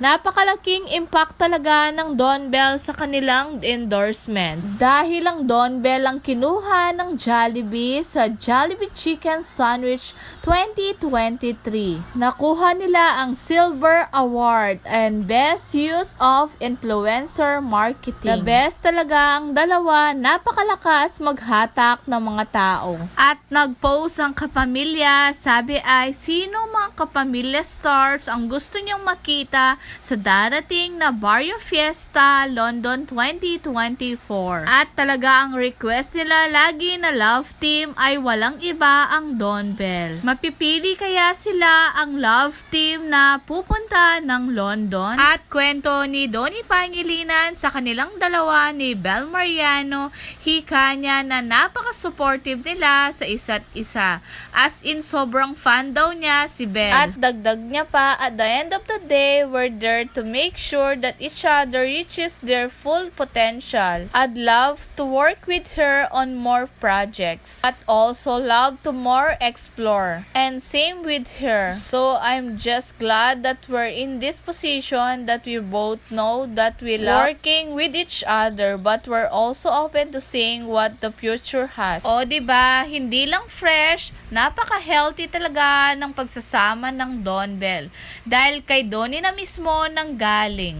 Napakalaking impact talaga ng Don Bell sa kanilang endorsements. Dahil ang Don Bell ang kinuha ng Jollibee sa Jollibee Chicken Sandwich 2023. Nakuha nila ang Silver Award and Best Use of Influencer Marketing. The best talaga ang dalawa, napakalakas maghatak ng mga tao. At nag-post ang kapamilya, sabi ay, sino mga kapamilya stars ang gusto niyong makita sa darating na Barrio Fiesta London 2024. At talaga ang request nila lagi na love team ay walang iba ang Don Bell. Mapipili kaya sila ang love team na pupunta ng London? At kwento ni Donnie Pangilinan sa kanilang dalawa ni Bel Mariano, hika niya na napaka-supportive nila sa isa't isa. As in, sobrang fan daw niya si Bel. At dagdag niya pa, at the end of the day, we're there to make sure that each other reaches their full potential. I'd love to work with her on more projects. At also love to more explore. And same with her. So I'm just glad that we're in this position that we both know that we love working with each other but we're also open to seeing what the future has. O, di ba Hindi lang fresh, napaka-healthy talaga ng pagsasama ng Don Bell. Dahil kay Donnie na mismo nang galing.